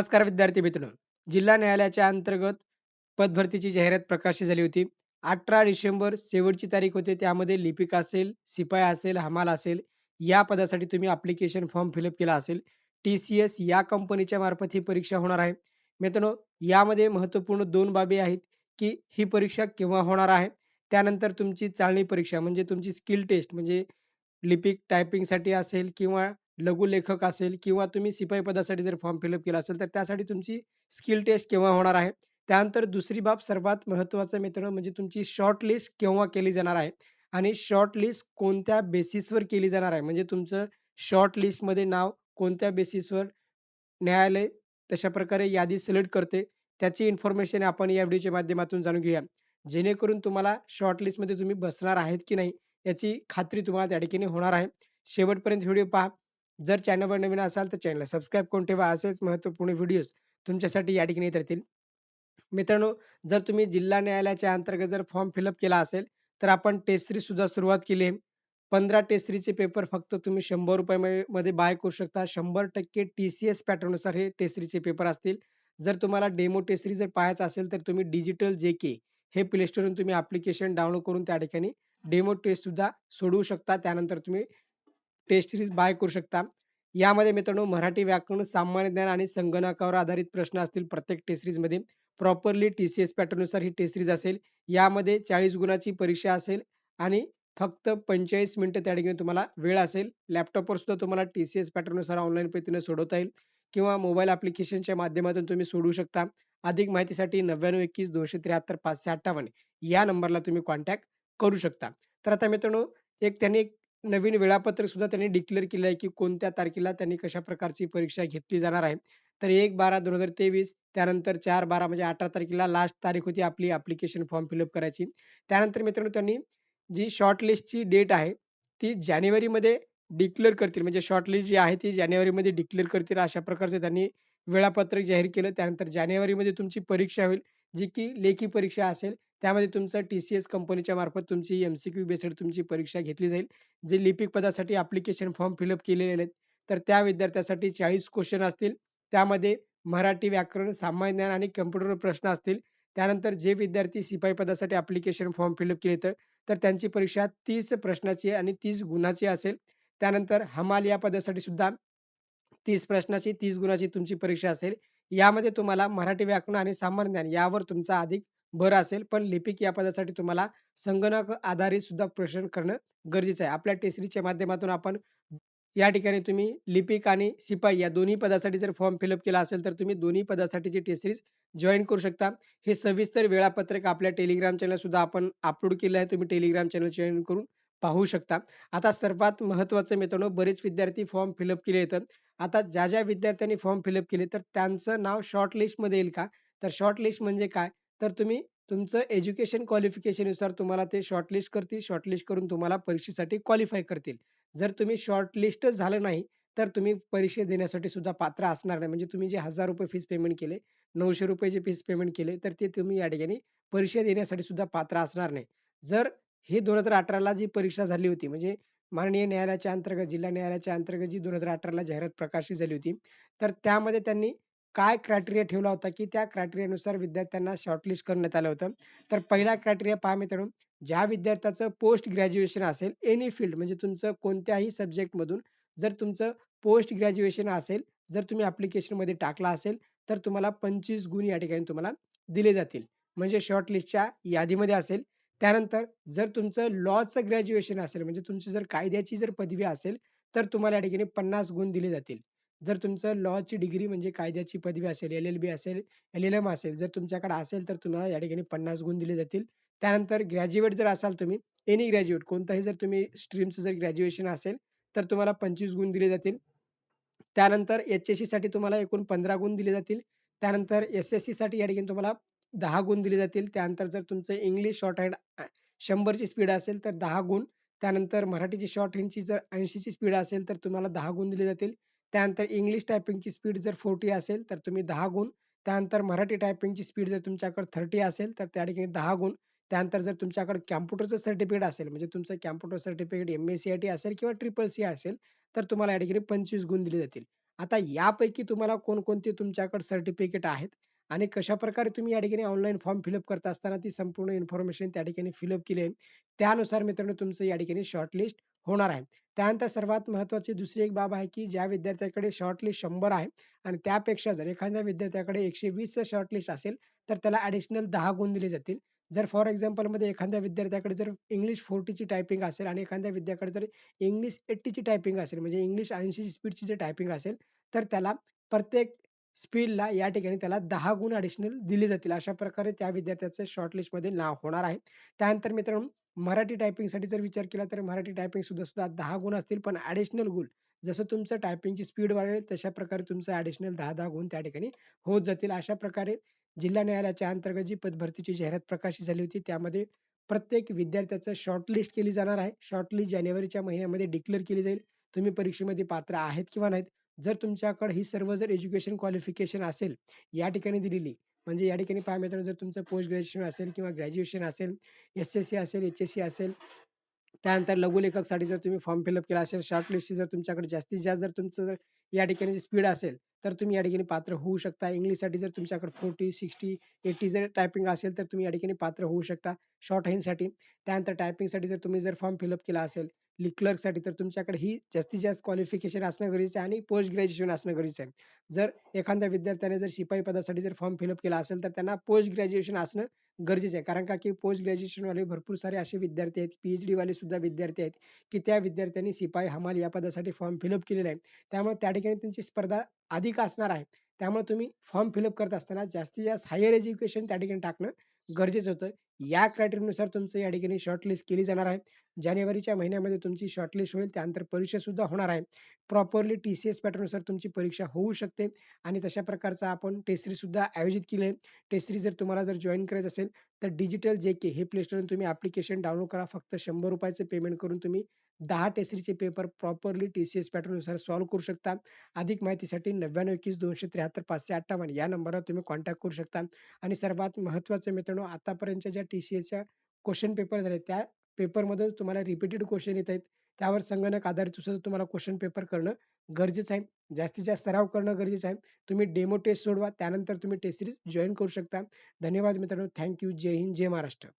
नमस्कार विद्यार्थी मित्र जिल्हा न्यायालयाच्या अंतर्गत पदभरतीची जाहिरात प्रकाशित झाली होती. अठरा डिसेंबर शेवटची तारीख होती. त्यामध्ये लिपिक असेल शिपाई असेल हमाल असेल या पदासाठी तुम्ही अप्लिकेशन फॉर्म फिलअप केला असेल. टी सी एस या कंपनीच्या मार्फत ही परीक्षा होणार आहे. मित्रांनो यामध्ये महत्त्वपूर्ण दोन बाबी आहेत की ही परीक्षा केव्हा होणार आहे. त्यानंतर तुमची चाळणी परीक्षा म्हणजे तुमची स्किल टेस्ट म्हणजे लिपिक टायपिंगसाठी असेल किंवा लघुलेखक असेल किंवा तुम्ही शिपाई पदासाठी जर फॉर्म फिलअप केला असेल तर त्यासाठी तुमची स्किल टेस्ट केव्हा होणार आहे? त्यानंतर दुसरी बाब सर्वात महत्त्वाचं मित्रांनो म्हणजे तुमची शॉर्ट लिस्ट केव्हा केली जाणार आहे? आणि शॉर्ट लिस्ट कोणत्या बेसिसवर केली जाणार आहे? म्हणजे तुमचं शॉर्ट लिस्टमध्ये नाव कोणत्या बेसिसवर न्यायालय तशा प्रकारे यादी सिलेक्ट करते? त्याची इन्फॉर्मेशन आपण या व्हिडिओच्या माध्यमातून जाणून घेऊया. जेणेकरून तुम्हाला शॉर्ट लिस्टमध्ये तुम्ही बसणार आहेत की नाही याची खात्री तुम्हाला त्या ठिकाणी होणार आहे. शेवटपर्यंत व्हिडिओ पहा. जर चॅनलवर नवीन असाल तर चॅनलला सबस्क्राईब करून ठेवा. असेच महत्त्वपूर्ण व्हिडिओ तुमच्यासाठी या ठिकाणी येत राहतील मित्रांनो जर तुम्ही जिल्हा न्यायालयाच्या अंतर्गत जर फॉर्म फिलअप केला असेल तर आपण टेस्टरी सुद्धा सुरुवात केली आहे. पंधरा टेस्टरीचे पेपर फक्त तुम्ही शंभर रुपये मध्ये बाय करू शकता. शंभर टक्के टी सी एस पॅटर्ननुसार हे टेस्टरीचे पेपर असतील. जर तुम्हाला डेमो टेस्टरी जर पाहायचं असेल तर तुम्ही डिजिटल जे के हे प्ले स्टोरून तुम्ही अप्लिकेशन डाउनलोड करून त्या ठिकाणी डेमो टेस्ट सुद्धा सोडवू शकता. त्यानंतर तुम्ही टेस्ट सिरीज बाय करू शकता. यामध्ये मित्रांनो मराठी व्याकरण सामान्य ज्ञान आणि संगणकावर आधारित प्रश्न असतील प्रत्येक टेस्ट सिरीजमध्ये. प्रॉपरली टीसीएस पॅटर्ननुसार ही टेस्ट सिरीज असेल. यामध्ये चाळीस गुणाची परीक्षा असेल आणि फक्त पंचेचाळीस मिनिटं त्या ठिकाणी तुम्हाला वेळ असेल. लॅपटॉपवर सुद्धा तुम्हाला सी एस पॅटर्नुसार ऑनलाईन पद्धतीने सोडवता येईल किंवा मोबाईल ॲप्लिकेशनच्या माध्यमातून तुम्ही सोडवू शकता. अधिक माहितीसाठी नव्याण्णव एकवीस दोनशे त्र्याहत्तर पाचशे अठ्ठावन्न या नंबरला तुम्ही कॉन्टॅक्ट करू शकता. तर आता मित्रांनो एक त्यांनी एक नवीन वेळापत्रक सुद्धा त्यांनी डिक्लेअर केलं आहे की कोणत्या तारखेला त्यांनी कशा प्रकारची परीक्षा घेतली जाणार आहे. तर एक बारा दोन हजार तेवीस त्यानंतर चार बारा म्हणजे अठरा तारखेला लास्ट तारीख होती आपली अप्लिकेशन फॉर्म फिलअप करायची. त्यानंतर मित्रांनो त्यांनी जी शॉर्टलिस्टची डेट आहे ती जानेवारीमध्ये डिक्लेअर करतील. म्हणजे शॉर्टलिस्ट जी आहे ती जानेवारीमध्ये डिक्लेअर करतील. अशा प्रकारचे त्यांनी वेळापत्रक जाहीर केलं. त्यानंतर जानेवारीमध्ये तुमची परीक्षा होईल. जी की लेखी परीक्षा असेल त्यामध्ये तुमचं टी सी एस कंपनीच्या मार्फत तुमची एम सी क्यू बेसड तुमची परीक्षा घेतली जाईल. जे लिपिक पदासाठी अप्लिकेशन फॉर्म फिलअप केलेले आहेत तर त्या विद्यार्थ्यासाठी चाळीस क्वेश्चन असतील. त्यामध्ये मराठी व्याकरण सामान्य ज्ञान आणि कम्प्युटर प्रश्न असतील. त्यानंतर जे विद्यार्थी शिपाई पदासाठी अप्लिकेशन फॉर्म फिलअप केले तर त्यांची परीक्षा तीस प्रश्नाची आणि तीस गुणाची असेल. त्यानंतर हमाल या पदासाठी सुद्धा तीस प्रश्नाची तीस गुणाची तुमची परीक्षा असेल. यामध्ये तुम्हाला मराठी व्याकरण आणि सामान्य ज्ञान यावर तुमचा अधिक भर असेल. पण लिपिक या पदासाठी तुम्हाला संगणक आधारित सुद्धा प्रश्न करणं गरजेचं आहे. आपल्या टेसरीच्या माध्यमातून आपण या ठिकाणी तुम्ही लिपिक आणि शिपाई या दोन्ही पदासाठी जर फॉर्म फिलअप केला असेल तर तुम्ही दोन्ही पदासाठीची टेस्ट सिरीज जॉईन करू शकता. हे सविस्तर वेळापत्रक आपल्या टेलिग्राम चॅनल सुद्धा आपण अपलोड केलं आहे. तुम्ही टेलिग्राम चॅनल जॉईन करून पाहू शकता. आता सर्वात महत्वाचं मित्रांनो बरेच विद्यार्थी फॉर्म फिलअप केले येतात आता ज्या ज्या विद्यार्थ्यांनी फॉर्म फिलअप केले तर त्यांचं नाव शॉर्ट लिस्टमध्ये येईल का? तर शॉर्ट लिस्ट म्हणजे काय? तर तुम्ही तुमचं एज्युकेशन क्वालिफिकेशननुसार तुम्हाला ते शॉर्टलिस्ट करतील शॉर्टलिस्ट करून तुम्हाला परीक्षेसाठी क्वालिफाय करतील. जर तुम्ही शॉर्टलिस्ट झालं नाही तर तुम्ही परीक्षा देण्यासाठी सुद्धा पात्र असणार नाही. म्हणजे तुम्ही जे हजार रुपये फीस पेमेंट केले नऊशे रुपये जे फीस पेमेंट केले तर ते तुम्ही या ठिकाणी परीक्षा देण्यासाठी सुद्धा पात्र असणार नाही. जर हे दोन हजार अठराला जी परीक्षा झाली होती म्हणजे माननीय न्यायालयाच्या अंतर्गत जिल्हा न्यायालयाच्या अंतर्गत जी दोन हजार अठराला जाहिरात प्रकाशित झाली होती तर त्यामध्ये त्यांनी काय क्रायटेरिया ठेवला होता की त्या क्रायटेरियानुसार विद्यार्थ्यांना शॉर्टलिस्ट करण्यात आलं होतं. तर पहिला क्रायटेरिया पहा मित्रांनो ज्या विद्यार्थ्याचं पोस्ट ग्रॅज्युएशन असेल एनी फील्ड म्हणजे तुमचं कोणत्याही सब्जेक्ट मधून जर तुमचं पोस्ट ग्रॅज्युएशन असेल जर तुम्ही अप्लिकेशनमध्ये टाकला असेल तर तुम्हाला पंचवीस गुण या ठिकाणी तुम्हाला दिले जातील. म्हणजे शॉर्टलिस्टच्या यादीमध्ये असेल त्यानंतर जर तुमचं लॉचं ग्रॅज्युएशन असेल म्हणजे तुमची जर कायद्याची जर पदवी असेल तर तुम्हाला या ठिकाणी पन्नास गुण दिले जातील. जर तुमचं लॉची डिग्री म्हणजे कायद्याची पदवी असेल एल एल बी असेल एल एल एम असेल जर तुमच्याकडे असेल तर तुम्हाला या ठिकाणी पन्नास गुण दिले जातील. त्यानंतर ग्रॅज्युएट जर असाल तुम्ही एनी ग्रॅज्युएट कोणताही जर तुम्ही स्ट्रीमचं जर ग्रॅज्युएशन असेल तर तुम्हाला पंचवीस गुण दिले जातील. त्यानंतर एच एस सी साठी तुम्हाला एकूण पंधरा गुण दिले जातील. त्यानंतर एस एस सी साठी या ठिकाणी तुम्हाला दहा गुण दिले जातील. त्यानंतर जर तुमचं इंग्लिश शॉर्ट हँड शंभरची स्पीड असेल तर दहा गुण. त्यानंतर मराठीची शॉर्ट हँडची जर ऐंशीची स्पीड असेल तर तुम्हाला दहा गुण दिले जातील. त्यानंतर इंग्लिश टायपिंगची स्पीड जर फोर्टी असेल तर तुम्ही दहा गुण. त्यानंतर मराठी टायपिंगची स्पीड जर तुमच्याकडे थर्टी असेल तर त्या ठिकाणी दहा गुण. त्यानंतर जर तुमच्याकडे कॅम्प्युटरचं सर्टिफिकेट असेल म्हणजे तुमचं कॅम्प्युटर सर्टिफिकेट एम-एस-सी-आय-टी असेल किंवा ट्रिपल-सी असेल तर तुम्हाला या ठिकाणी 25 गुण दिले जातील. आता यापैकी तुम्हाला कोणकोणते तुमच्याकडे सर्टिफिकेट आहेत? आणि कशाप्रकारे तुम्ही या ठिकाणी ऑनलाईन फॉर्म फिलअप करत असताना ती संपूर्ण इन्फॉर्मेशन त्या ठिकाणी फिलअप केली आहे. त्यानुसार मित्रांनो तुमचं या ठिकाणी शॉर्टलिस्ट होणार आहे. त्यानंतर सर्वात महत्त्वाची दुसरी एक बाब आहे, की ज्या विद्यार्थ्याकडे शॉर्टलिस्ट शंभर आहे आणि त्यापेक्षा जर एखाद्या विद्यार्थ्याकडे एकशे वीस शॉर्टलिस्ट असेल, तर त्याला ॲडिशनल दहा गुण दिले जातील. जर फॉर एक्झाम्पलमध्ये एखाद्या विद्यार्थ्याकडे जर इंग्लिश फोर्टीची टायपिंग असेल आणि एखाद्या विद्यार्थ्याकडे जर इंग्लिश एट्टीची टायपिंग असेल, म्हणजे इंग्लिश 80 स्पीडची जर टायपिंग असेल, तर त्याला प्रत्येक स्पीडला या ठिकाणी त्याला दहा गुण ॲडिशनल दिले जातील. अशा प्रकारे त्या विद्यार्थ्याचं शॉर्टलिस्टमध्ये नाव होणार आहे. त्यानंतर मित्रांनो मराठी टायपिंगसाठी जर विचार केला तर मराठी टायपिंग सुद्धा सुद्धा दहा गुण असतील, पण ॲडिशनल गुण जसं तुमचं टायपिंगची स्पीड वाढेल तशा प्रकारे तुमचं ॲडिशनल दहा दहा गुण त्या ठिकाणी होत जातील. अशा प्रकारे जिल्हा न्यायालयाच्या अंतर्गत जी पदभरतीची जाहिरात प्रकाशित झाली होती, त्यामध्ये प्रत्येक विद्यार्थ्याचं शॉर्टलिस्ट केली जाणार आहे. शॉर्टलिस्ट जानेवारीच्या महिन्यामध्ये डिक्लेअर केली जाईल. तुम्ही परीक्षेमध्ये पात्र आहेत किंवा नाहीत. जर तुमच्याकडे ही सर्व जर एज्युकेशन क्वालिफिकेशन असेल या ठिकाणी दिलेली, म्हणजे या ठिकाणी पहा मित्रांनो जर तुमचं पोस्ट ग्रॅज्युएशन असेल किंवा ग्रॅज्युएशन असेल, एस-एस-सी असेल, एच-एस-सी असेल, त्यानंतर लघुलेखकसाठी जर तुम्ही फॉर्म फिलअप केला असेल, शॉर्टलिस्टची जर तुमच्याकडे जास्तीत जास्त जर तुमचं जर या ठिकाणी स्पीड असेल, तर तुम्ही या ठिकाणी पात्र होऊ शकता. इंग्लिशसाठी जर तुमच्याकडे 40, 60, 80 जर टायपिंग असेल, तर तुम्ही या ठिकाणी पात्र होऊ शकता शॉर्ट हँडसाठी त्यानंतर टायपिंगसाठी जर तुम्ही जर फॉर्म फिलअप केला असेल, क्लर्कसाठी तर तुमच्याकडे ही जास्तीत जास्त क्वालिफिकेशन असणं गरजेचं आहे आणि पोस्ट ग्रॅज्युएशन असणं गरजेचं आहे. जर एखाद्या विद्यार्थ्याने जर शिपाई पदासाठी जर फॉर्म फिलअप केला असेल, तर त्यांना पोस्ट ग्रॅज्युएशन असणं गरजेचं आहे. कारण का की पोस्ट ग्रॅज्युएशनवाले भरपूर सारे असे विद्यार्थी आहेत, पी-एच-डी वाले सुद्धा विद्यार्थी आहेत, की त्या विद्यार्थ्यांनी शिपाई, हमाल या पदासाठी फॉर्म फिलअप केलेला आहे. त्यामुळे त्या ठिकाणी त्यांची स्पर्धा अधिक असणार आहे. त्यामुळे तुम्ही फॉर्म फिलअप करत असताना जास्तीत जास्त हायर एज्युकेशन त्या ठिकाणी टाकणं गरजेचं होतं. या क्रायटेरियानुसार तुमचं या ठिकाणी शॉर्टलिस्ट केली जाणार आहे. जानेवारीच्या महिन्यामध्ये तुमची शॉर्टलिस्ट होईल. त्यानंतर परीक्षा सुद्धा होणार आहे. प्रॉपरली टी-सी-एस पॅटर्ननुसार तुमची परीक्षा होऊ शकते आणि तशा प्रकारचा आपण टेस्ट सुद्धा आयोजित केली आहे. टेस्ट जर तुम्हाला जर जॉईन करायचं असेल, तर डिजिटल जे-के हे प्ले तुम्ही ॲप्लिकेशन डाउनलोड करा. फक्त शंभर रुपयाचं पेमेंट करून तुम्ही दहा टेसरीचे पेपर प्रॉपरली टी-सी-एस पॅटर्ननुसार सॉल्व्ह करू शकता. अधिक माहितीसाठी 9921-273-58 या नंबरवर तुम्ही कॉन्टॅक्ट करू शकता आणि सर्वात महत्त्वाचं मित्रांनो, आतापर्यंतच्या ज्या टी-सी-एसच्या क्वेश्चन पेपर झाले, त्या पेपरमध्ये तुम्हाला रिपीटेड क्वेश्चन येत आहेत. त्यावर संगणक आधारित सुद्धा तुम्हाला क्वेश्चन पेपर करणं गरजेचं आहे. जास्तीत जास्त सराव करणं गरजेचं आहे. तुम्ही डेमो टेस्ट सोडवा. त्यानंतर तुम्ही टेस्ट सिरीज जॉईन करू शकता. धन्यवाद मित्रांनो. Thank you. जय हिंद, जय महाराष्ट्र.